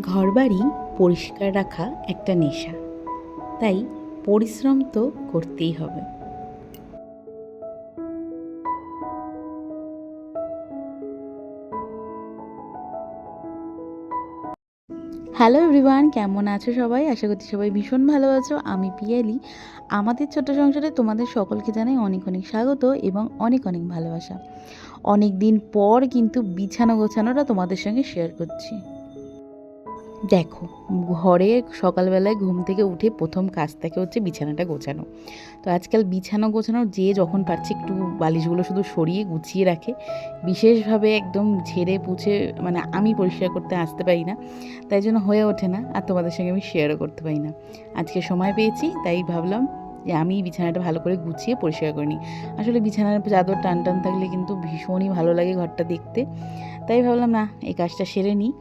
ঘরবাড়ি পরিষ্কার রাখা একটা নেশা। তাই পরিশ্রম তো করতেই হবে। হ্যালো এভরিওয়ান, কেমন আছো সবাই? আশা করছি সবাই ভীষণ ভালো আছো। আমি পিয়ালি। আমাদের ছোট্ট সংসারে তোমাদের সকলকে জানাই অনেক অনেক স্বাগত এবং অনেক অনেক ভালোবাসা। অনেক দিন পর কিন্তু বিছানা গোছানোটা তোমাদের সঙ্গে শেয়ার করছি। দেখো, ঘরে সকালবেলায় ঘুম থেকে উঠে প্রথম কাজ থাকে হচ্ছে বিছানাটা গোছানো। তো আজকাল বিছানা গোছানো যে যখন পারছে একটু বালিশগুলো শুধু সরিয়ে গুছিয়ে রাখে। বিশেষভাবে একদম ঝেড়ে পুছে মানে আমি পরিষ্কার করতে আসতে পারি না। তাই জন্য হয়ে ওঠে না, আর তোমাদের সঙ্গে আমি শেয়ারও করতে পারি না। আজকে সময় পেয়েছি, তাই ভাবলাম যে আমি বিছানাটা ভালো করে গুছিয়ে পরিষ্কার করে নিই। আসলে বিছানার চাদর টান টান থাকলে কিন্তু ভীষণই ভালো লাগে ঘরটা দেখতে। তাই ভাবলাম না, এই কাজটা সেরে নিই।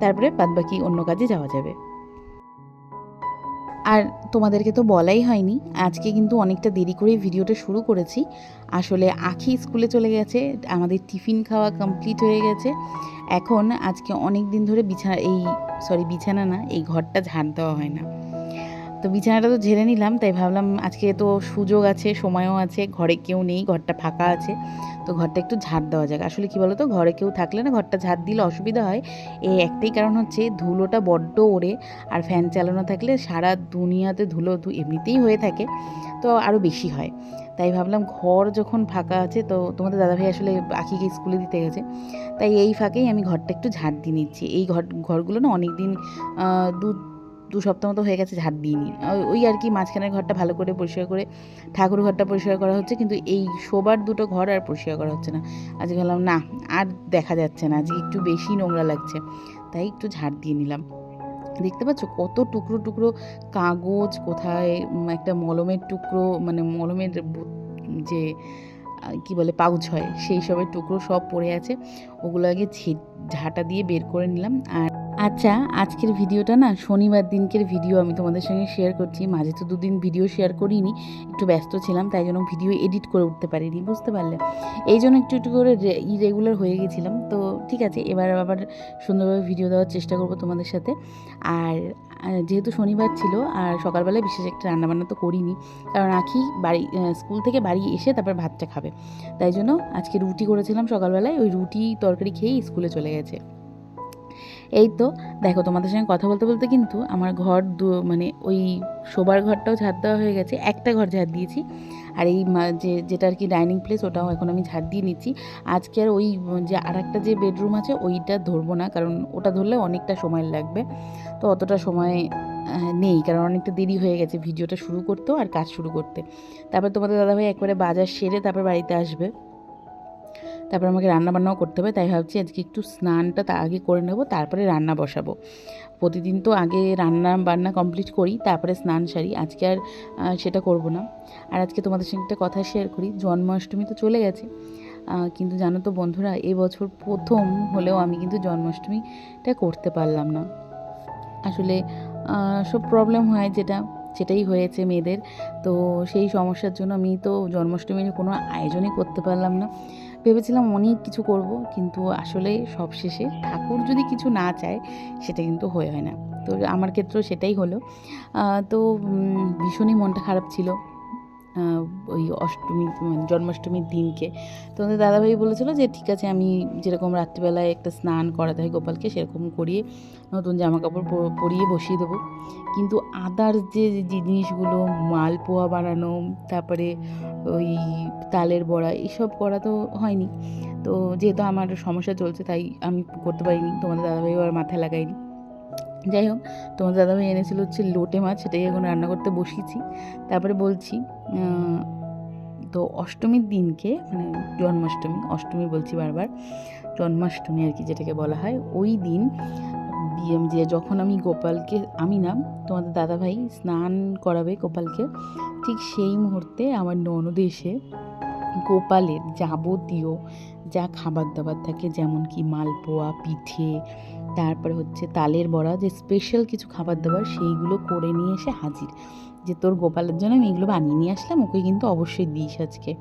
তারপরে বাদবাকি অন্য কাজে যাওয়া যাবে। আর তোমাদেরকে তো বলাই হয়নি, আজকে কিন্তু অনেকটা দেরি করে ভিডিওটা শুরু করেছি। আসলে আখি স্কুলে চলে গেছে, আমাদের টিফিন খাওয়া কমপ্লিট হয়ে গেছে। এখন আজকে অনেক দিন ধরে বিছানা, এই সরি বিছানা না, এই ঘরটা ঝাড় দেওয়া হয় না। তো বিছানাটা তো ঝেড়ে নিলাম, তাই ভাবলাম আজকে তো সুযোগ আছে, সময়ও আছে, ঘরে কেউ নেই, ঘরটা ফাঁকা আছে, তো ঘরটা একটু ঝাড় দেওয়া যাক। আসলে কি বলো তো ঘরে কেউ থাকলে না ঘরটা ঝাড় দিলে অসুবিধা হয়। এই একটাই কারণ হচ্ছে ধুলোটা বড্ড ওড়ে, আর ফ্যান চালানো থাকলে সারা দুনিয়াতে ধুলো এমনিতেই হয়ে থাকে, তো আরও বেশি হয়। তাই ভাবলাম ঘর যখন ফাঁকা আছে, তো তোমাদের দাদাভাই আসলে আখিকে স্কুলে দিতে গেছে, তাই এই ফাঁকেই আমি ঘরটা একটু ঝাড় দিয়ে নিচ্ছি। এই ঘর ঘরগুলো না অনেক দিন দু দু সপ্তাহ মতো হয়ে গেছে ঝাড় দিইনি। ওই আর কি মাঝখানের ঘরটা ভালো করে পরিষ্কার করে, ঠাকুর ঘরটা পরিষ্কার করা হচ্ছে, কিন্তু এই শোবার দুটো ঘর আর পরিষ্কার করা হচ্ছে না। আজকে ভাবলাম, না, আর দেখা যাচ্ছে না, আজকে একটু বেশি নোংরা লাগছে। তাই একটু ঝাড় দিয়ে নিলাম। দেখতে পাচ্ছ কত টুকরো টুকরো কাগজ, কোথায় একটা মলমের টুকরো মানে মলমের যে কি বলে, পাউচ হয়, সেই সবের টুকরো সব পড়ে আছে। ওগুলো আগে ঝাঁটা দিয়ে বের করে নিলাম, আর আচ্ছা আজকের ভিডিওটা না শনিবার দিনকের ভিডিও আমি তোমাদের সঙ্গে শেয়ার করছি। মাঝে তো দুদিন ভিডিও শেয়ার করিনি, একটু ব্যস্ত ছিলাম, তাই জন্য ভিডিও এডিট করে উঠতে পারিনি, বুঝতে পারলে? এই জন্য একটু একটু করে ইরেগুলার হয়ে গেছিলাম। তো ঠিক আছে, এবার আবার সুন্দরভাবে ভিডিও দেওয়ার চেষ্টা করব তোমাদের সাথে। আর যেহেতু শনিবার ছিল, আর সকালবেলায় বিশেষ একটা রান্নাবান্না তো করিনি, কারণ আখি বাড়ি স্কুল থেকে বাড়ি এসে তারপর ভাতটা খাবে। তাই জন্য আজকে রুটি করেছিলাম সকালবেলায়, ওই রুটি তরকারি খেয়েই স্কুলে চলে গেছে। এই তো, দেখো তোমাদের সঙ্গে কথা বলতে বলতে কিন্তু আমার ঘর দু মানে ওই শোবার ঘরটাও ঝাড় দেওয়া হয়ে গেছে, একটা ঘর ঝাড় দিয়েছি। আর এই যে, যেটা আর কি ডাইনিং প্লেস ওটাও এখন আমি ঝাড় দিয়ে নিচ্ছি। আজকে আর ওই, যে আর একটা যে বেডরুম আছে, ওইটা ধরবো না, কারণ ওটা ধরলে অনেকটা সময় লাগবে। তো অতটা সময় নেই, কারণ অনেকটা দেরি হয়ে গেছে ভিডিওটা শুরু করতেও আর কাজ শুরু করতে। তারপর তোমাদের দাদাভাই একবারে বাজার সেরে তারপর বাড়িতে আসবে। তারপর আমাকে রান্না বান্নাও করতে হবে, তাই ভাবছি আজকে একটু স্নানটা তা আগে করে নেব, তারপরে রান্না বসাবো। প্রতিদিন তো আগে রান্না বান্না কমপ্লিট করি, তারপরে স্নান সারি, আজকে আর সেটা করব না। আর আজকে তোমাদের সঙ্গে একটা কথা শেয়ার করি, জন্মাষ্টমী তো চলে গেছে কিন্তু জানো তো বন্ধুরা এবছর প্রথম হলেও আমি কিন্তু জন্মাষ্টমীটা করতে পারলাম না। আসলে সব প্রবলেম হয় যেটা, সেটাই হয়েছে মেয়েদের, তো সেই সমস্যার জন্য আমি তো জন্মাষ্টমীর কোনো আয়োজনই করতে পারলাম না। ভেবেছিলাম অনেক কিছু করব, কিন্তু আসলে সব শেষে ঠাকুর যদি কিছু না চায়, সেটা কিন্তু হয়ে হয় না। তো আমার ক্ষেত্রেও সেটাই হলো। তো ভীষণই মনটা খারাপ ছিল। ওই অষ্টমী মানে জন্মাষ্টমীর দিনকে। তো আমাদের দাদাভাই বলেছিল যে, ঠিক আছে, আমি যেরকম রাত্রিবেলায় একটা স্নান করাতে হয় গোপালকে, সেরকম করিয়ে নতুন জামা কাপড় পরিয়ে বসিয়ে দেবো। কিন্তু আদার্স যে জিনিসগুলো মালপোয়া বানানো, তারপরে ওই তালের বড়া, এসব করা তো হয়নি। তো যেহেতু আমার সমস্যা চলছে, তাই আমি করতে পারিনি। তোমাদের দাদাভাইও আর মাথায় লাগাইনি যাই হোক, তোমার দাদাভাই এনেছিল হচ্ছে লোটে মাছ, সেটাই এখন রান্না করতে বসিয়েছি। তারপরে বলছি তো অষ্টমীর দিনকে মানে জন্মাষ্টমী, অষ্টমী বলছি বারবার, জন্মাষ্টমী আর কি যেটাকে বলা হয়, ওই দিন যে যখন আমি গোপালকে, আমি না, তোমাদের দাদাভাই স্নান করাবে গোপালকে, ঠিক সেই মুহূর্তে আমার ননদ এসে গোপালের যাবতীয় যা খাবার দাবার থাকে, যেমন কি মালপোয়া, পিঠে তারপরে হচ্ছে তালের বড়া, যে স্পেশাল কিছু খাবার দাবার, সেইগুলো করে নিয়ে এসে হাজির। যে তোর গোপালের জন্য আমি এগুলো বানিয়ে নিয়ে আসলাম, ওকে কিন্তু অবশ্যই দিস আজকে।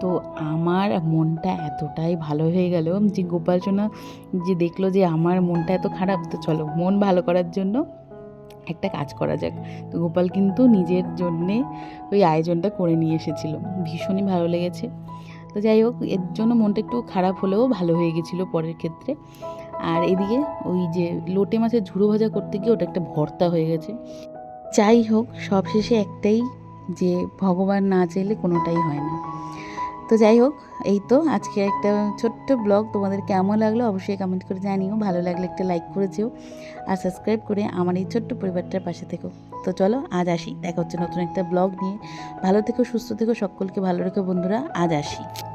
তো আমার মনটা এতটাই ভালো হয়ে গেল যে গোপাল যে দেখল যে আমার মনটা এত খারাপ, তো চলো মন ভালো করার জন্য একটা কাজ করা যাক। তো গোপাল কিন্তু নিজের জন্যে ওই আয়োজনটা করে নিয়ে এসেছিল। ভীষণই ভালো লেগেছে। তো যাই হোক, এর জন্য মনটা একটু খারাপ হলেও ভালো হয়ে গেছিল পরের ক্ষেত্রে। আর এদিকে ওই যে লোটে মাছের ঝুড়ো ভাজা করতে গিয়ে ওটা একটা ভর্তা হয়ে গেছে। যাই হোক, সবশেষে একটাই যে ভগবান না চাইলে কোনোটাই হয় না। তো যাই হোক, এই তো আজকে একটা ছোট্ট ব্লগ। তোমাদের কেমন লাগল অবশ্যই কমেন্ট করে জানিও। ভালো লাগলে একটা লাইক করে যেও আর সাবস্ক্রাইব করে আমার এই ছোট্ট পরিবারটার পাশে থেকো। তো চলো, আজ আসি। দেখা হচ্ছে নতুন একটা ব্লগ নিয়ে। ভালো থেকো, সুস্থ থেকো, সকলকে ভালো রেখো বন্ধুরা। আজ আসি।